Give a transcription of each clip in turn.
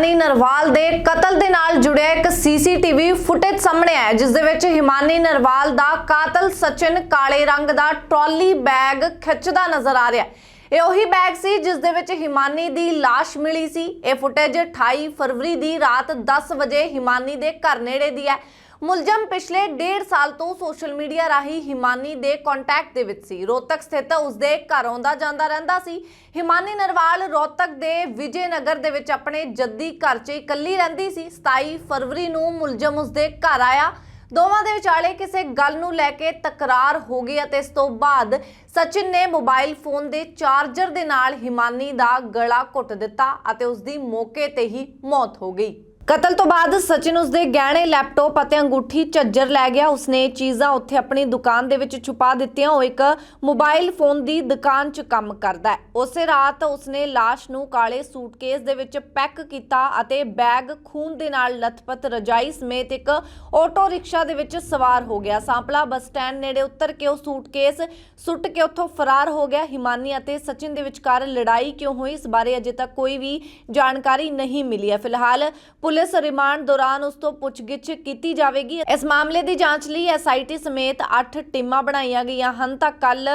ਹਿਮਾਨੀ ਨਰਵਾਲ ਦੇ ਕਤਲ ਦੇ ਨਾਲ ਜੁੜਿਆ ਇੱਕ ਸੀਸੀਟੀਵੀ ਫੁਟੇਜ ਸਾਹਮਣੇ ਆਇਆ ਹੈ, ਜਿਸ ਦੇ ਵਿੱਚ ਹਿਮਾਨੀ ਨਰਵਾਲ ਦਾ ਕਾਤਲ ਸਚਿਨ ਕਾਲੇ ਰੰਗ ਦਾ ਟਰਾਲੀ ਬੈਗ ਖਿੱਚਦਾ ਨਜ਼ਰ ਆ ਰਿਹਾ ਹੈ। ਇਹ ਉਹੀ ਬੈਗ ਸੀ ਜਿਸ ਦੇ ਵਿੱਚ ਹਿਮਾਨੀ ਦੀ ਲਾਸ਼ ਮਿਲੀ ਸੀ। ਇਹ ਫੁਟੇਜ 28 ਫਰਵਰੀ ਦੀ ਰਾਤ 10 ਵਜੇ ਹਿਮਾਨੀ ਦੇ ਘਰ ਨੇੜੇ ਦੀ ਹੈ। ਮੁਲਜ਼ਮ ਪਿਛਲੇ 1.5 ਸਾਲ ਤੋਂ ਸੋਸ਼ਲ ਮੀਡੀਆ ਰਾਹੀਂ ਹਿਮਾਨੀ ਦੇ ਕੰਟੈਕਟ ਦੇ ਵਿੱਚ ਸੀ। ਰੋਹਤਕ ਸਥਿਤ ਉਸਦੇ ਘਰ ਆਉਂਦਾ ਜਾਂਦਾ ਰਹਿੰਦਾ ਸੀ। ਹਿਮਾਨੀ ਨਰਵਾਲ ਰੋਹਤਕ ਦੇ ਵਿਜੇ ਨਗਰ ਦੇ ਵਿੱਚ ਆਪਣੇ ਜੱਦੀ ਘਰ 'ਚ ਇਕੱਲੀ ਰਹਿੰਦੀ ਸੀ। 27 ਫਰਵਰੀ ਨੂੰ ਮੁਲਜ਼ਮ ਉਸਦੇ ਘਰ ਆਇਆ। ਦੋਵਾਂ ਦੇ ਵਿਚਾਲੇ ਕਿਸੇ ਗੱਲ ਨੂੰ ਲੈ ਕੇ ਤਕਰਾਰ ਹੋ ਗਈ ਅਤੇ ਇਸ ਤੋਂ ਬਾਅਦ ਸਚਿਨ ਨੇ ਮੋਬਾਈਲ ਫੋਨ ਦੇ ਚਾਰਜਰ ਦੇ ਨਾਲ ਹਿਮਾਨੀ ਦਾ ਗਲਾ ਘੁੱਟ ਦਿੱਤਾ ਅਤੇ ਉਸ ਦੀ ਮੌਕੇ ਤੇ ਹੀ ਮੌਤ ਹੋ ਗਈ। ਕਤਲ ਤੋਂ ਬਾਅਦ ਸਚਿਨ ਉਸਦੇ ਗਹਿਣੇ, ਲੈਪਟਾਪ ਅਤੇ ਅੰਗੂਠੀ ਝੱਜਰ ਲੈ ਗਿਆ। ਉਸਨੇ ਇਹ ਚੀਜ਼ਾਂ ਉੱਥੇ ਆਪਣੀ ਦੁਕਾਨ ਦੇ ਵਿੱਚ ਛੁਪਾ ਦਿੱਤੀਆਂ। ਉਹ ਇੱਕ ਮੋਬਾਈਲ ਫੋਨ ਦੀ ਦੁਕਾਨ 'ਚ ਕੰਮ ਕਰਦਾ ਹੈ। ਉਸੇ ਰਾਤ ਉਸਨੇ ਲਾਸ਼ ਨੂੰ ਕਾਲੇ ਸੂਟਕੇਸ ਦੇ ਵਿੱਚ ਪੈਕ ਕੀਤਾ ਅਤੇ ਬੈਗ ਖੂਨ ਦੇ ਨਾਲ ਲਥਪਥ ਰਜਾਈ ਸਮੇਤ ਇੱਕ ਆਟੋ ਰਿਕਸ਼ਾ ਦੇ ਵਿੱਚ ਸਵਾਰ ਹੋ ਗਿਆ। ਸਾਂਪਲਾ ਬੱਸ ਸਟੈਂਡ ਨੇੜੇ ਉਤਰ ਕੇ ਉਹ ਸੂਟਕੇਸ ਸੁੱਟ ਕੇ ਉੱਥੋਂ ਫਰਾਰ ਹੋ ਗਿਆ। ਹਿਮਾਨੀ ਅਤੇ ਸਚਿਨ ਦੇ ਵਿਚਕਾਰ ਲੜਾਈ ਕਿਉਂ ਹੋਈ, ਇਸ ਬਾਰੇ ਅਜੇ ਤੱਕ ਕੋਈ ਵੀ ਜਾਣਕਾਰੀ ਨਹੀਂ ਮਿਲੀ ਹੈ। ਫਿਲਹਾਲ ਪੁਲਿਸ ਰਿਮਾਂਡ ਦੌਰਾਨ ਉਸ ਤੋਂ ਪੁੱਛਗਿੱਛ ਕੀਤੀ ਜਾਵੇਗੀ। ਇਸ ਮਾਮਲੇ ਦੀ ਜਾਂਚ ਲਈ ਐਸਆਈਟੀ ਸਮੇਤ 8 ਟੀਮਾਂ ਬਣਾਈਆਂ ਗਈਆਂ ਹਨ। ਤਾਂ ਕੱਲ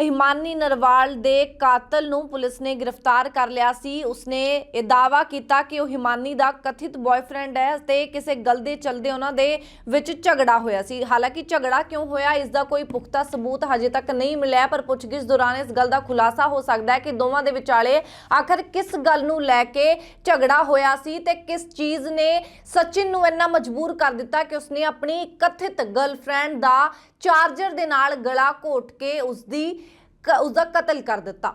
ਹਿਮਾਨੀ ਨਰਵਾਲ ਦੇ ਕਾਤਲ ਨੂੰ ਪੁਲਿਸ ਨੇ ਗ੍ਰਿਫਤਾਰ ਕਰ ਲਿਆ ਸੀ। ਉਸਨੇ ਇਹ ਦਾਅਵਾ ਕੀਤਾ ਕਿ ਉਹ ਹਿਮਾਨੀ ਦਾ ਕਥਿਤ ਬॉयਫ੍ਰੈਂਡ ਹੈ ਤੇ ਕਿਸੇ ਗੱਲ ਦੇ ਚਲਦੇ ਉਹਨਾਂ ਦੇ ਵਿੱਚ ਝਗੜਾ ਹੋਇਆ ਸੀ। ਹਾਲਾਂਕਿ ਝਗੜਾ ਕਿਉਂ ਹੋਇਆ, ਇਸ ਦਾ ਕੋਈ ਪੁਖਤਾ ਸਬੂਤ ਹਜੇ ਤੱਕ ਨਹੀਂ ਮਿਲਿਆ, ਪਰ ਪੁੱਛਗਿੱਛ ਦੌਰਾਨ ਇਸ ਗੱਲ ਦਾ ਖੁਲਾਸਾ ਹੋ ਸਕਦਾ ਹੈ ਕਿ ਦੋਵਾਂ ਦੇ ਵਿਚਾਲੇ ਆਖਰ ਕਿਸ ਗੱਲ ਨੂੰ ਲੈ ਕੇ ਝਗੜਾ ਹੋਇਆ ਸੀ ਤੇ ਕਿਸ ਚੀਜ਼ ਨੇ ਸਚਿਨ ਨੂੰ ਇੰਨਾ ਮਜਬੂਰ ਕਰ ਦਿੱਤਾ ਕਿ ਉਸਨੇ ਆਪਣੀ ਕਥਿਤ ਗਰਲਫ੍ਰੈਂਡ ਦਾ ਚਾਰਜਰ ਦੇ ਨਾਲ ਗਲਾ ਘੋਟ ਕੇ ਉਸਦੀ ਕ- ਉਸਦਾ ਕਤਲ ਕਰ ਦਿੱਤਾ।